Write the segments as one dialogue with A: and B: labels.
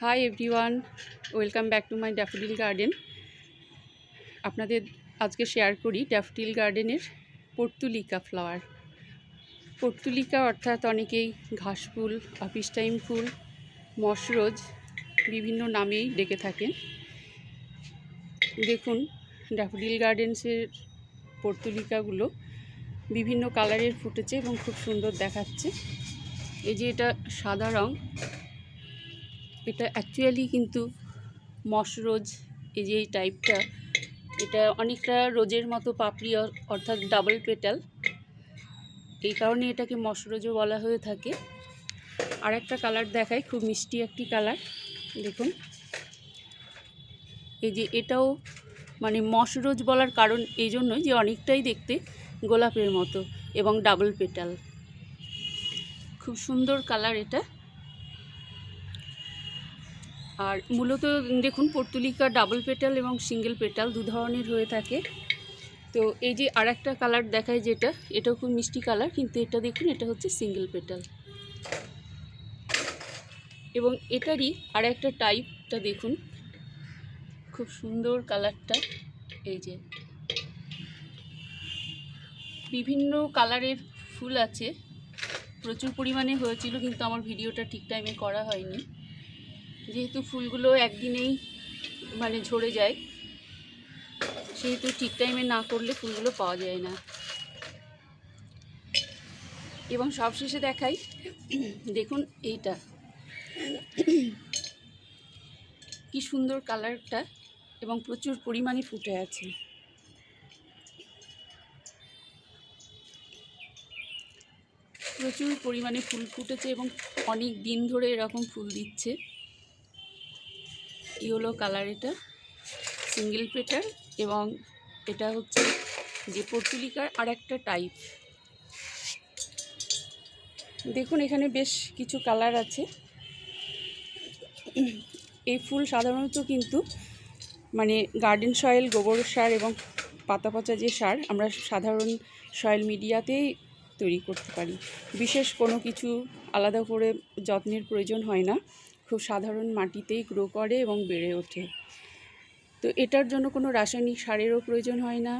A: Hi everyone, welcome back to my daffodil garden. আপনাদের আজকে share করি ড্যাফোডিল গার্ডেনের পর্তুলিকা ফ্লাওয়ার। পর্তুলিকা অর্থাৎ অনেকেই ঘাস ফুল অফিস টাইম ফুল মশরোজ বিভিন্ন নামেই ডেকে থাকেন। দেখুন, ড্যাফোডিল গার্ডেন্সের পর্তুলিকাগুলো বিভিন্ন কালারের ফুটেছে এবং খুব সুন্দর দেখাচ্ছে। এই যে এটা সাদা রং এটা অ্যাকচুয়ালি কিন্তু মশরোজ এই যে এই টাইপটা এটা অনেকটা রোজের মতো পাপড়ি অর্থাৎ ডাবল পেটাল এই কারণে এটাকে মশরোজও বলা হয়ে থাকে। আর একটা কালার দেখায় খুব মিষ্টি একটি কালার দেখুন। এই যে এটাও মানে মশরোজ বলার কারণ এই জন্যই যে অনেকটাই দেখতে গোলাপের মতো এবং ডাবল পেটাল খুব সুন্দর কালার এটা। আর মূলত দেখুন, পর্তুলিকা ডাবল পেটাল এবং সিঙ্গেল পেটাল দু ধরনের হয়ে থাকে। তো এই যে আর একটা কালার দেখায় যেটা এটাও খুব মিষ্টি কালার কিন্তু এটা দেখুন, এটা হচ্ছে সিঙ্গেল পেটাল এবং এটারই আর একটা টাইপটা দেখুন, খুব সুন্দর কালারটা এই যে। বিভিন্ন কালারের ফুল আছে, প্রচুর পরিমাণে হয়েছিল, কিন্তু আমার ভিডিওটা ঠিক টাইমে করা হয়নি। যেহেতু ফুলগুলো একদিনেই মানে ঝরে যায়, সেহেতু ঠিক টাইমে না করলে ফুলগুলো পাওয়া যায় না। এবং সবশেষে দেখাই, দেখুন এইটা। কি সুন্দর কালারটা এবং প্রচুর পরিমাণে ফুটে আছে। প্রচুর পরিমাণে ফুল ফুটেছে এবং অনেক দিন ধরে এরকম ফুল দিচ্ছে। ইয়েলো কালার এটা, সিঙ্গেল পেটার এবং এটা হচ্ছে যে পর্তুলিকার আর একটা টাইপ দেখুন, এখানে বেশ কিছু কালার আছে। এই ফুল সাধারণত কিন্তু মানে গার্ডেন সয়েল গোবর সার এবং পাতা পচা যে সার আমরা সাধারণ সয়েল মিডিয়াতেই তৈরি করতে পারি। বিশেষ কোনো কিছু আলাদা করে যত্নের প্রয়োজন হয় না। খুব সাধারণ মাটিতেই গ্রো করে এবং বেড়ে ওঠে। তো এটার জন্য কোনো রাসায়নিক সারেরও প্রয়োজন হয় না।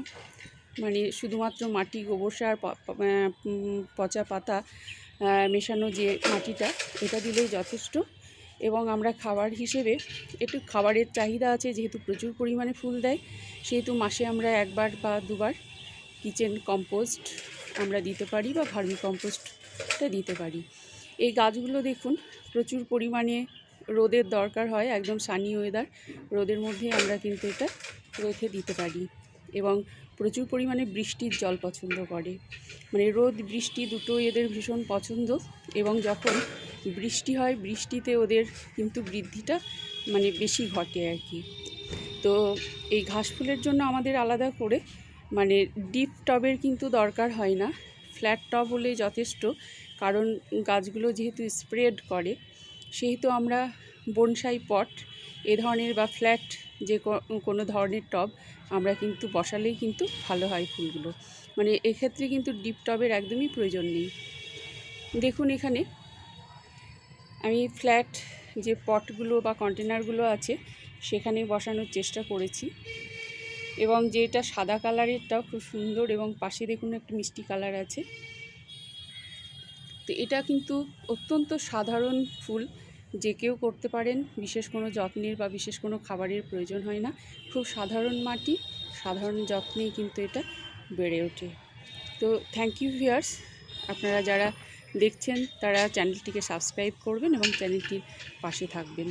A: মানে শুধুমাত্র মাটি, গোবর সার পচা পাতা মেশানো যে মাটিটা, এটা দিলেই যথেষ্ট। এবং আমরা খাবার হিসেবে একটু খাবারের চাহিদা আছে, যেহেতু প্রচুর পরিমাণে ফুল দেয়, সেহেতু মাসে আমরা একবার বা দুবার কিচেন কম্পোস্ট আমরা দিতে পারি বা ভার্মি কম্পোস্টটা দিতে পারি। এই গাছগুলো দেখুন প্রচুর পরিমাণে রোদের দরকার হয়, একদম সানি ওয়েদার রোদের মধ্যে আমরা কিন্তু এটা রেখে দিতে পারি এবং প্রচুর পরিমাণে বৃষ্টির জল পছন্দ করে। মানে রোদ, বৃষ্টি দুটো এদের ভীষণ পছন্দ এবং যখন বৃষ্টি হয়, বৃষ্টিতে ওদের কিন্তু বৃদ্ধিটা মানে বেশি ঘটে আর কি। তো এই ঘাস ফুলের জন্য আমাদের আলাদা করে মানে ডিপ টবের কিন্তু দরকার হয় না। ফ্ল্যাট টব হলে যথেষ্ট কারণ গাছগুলো যেহেতু স্প্রেড করে, সেহেতু আমরা বনসাই পট, এ ধরনের বা ফ্ল্যাট যে কোনো ধরনের টব, আমরা কিন্তু বসালেই কিন্তু ভালো হয় ফুলগুলো। মানে এক্ষেত্রে কিন্তু ডিপ টবের একদমই প্রয়োজন নেই। দেখুন এখানে, আমি ফ্ল্যাট যে পটগুলো বা কন্টেনারগুলো আছে, সেখানে বসানোর চেষ্টা করেছি। এবং যেটা সাদা কালারেরটাও খুব সুন্দর এবং পাশে দেখুন একটা মিষ্টি কালার আছে। তো এটা কিন্তু অত্যন্ত সাধারণ ফুল যে কেউ করতে পারেন। বিশেষ কোনো যত্নের বা বিশেষ কোনো খাবারের প্রয়োজন হয় না। খুব সাধারণ মাটি, সাধারণ যত্নেই কিন্তু এটা বেড়ে ওঠে। তো থ্যাংক ইউ ভিয়ার্স আপনারা যারা দেখছেন তারা চ্যানেলটিকে সাবস্ক্রাইব করবেন এবং চ্যানেলটির পাশে থাকবেন।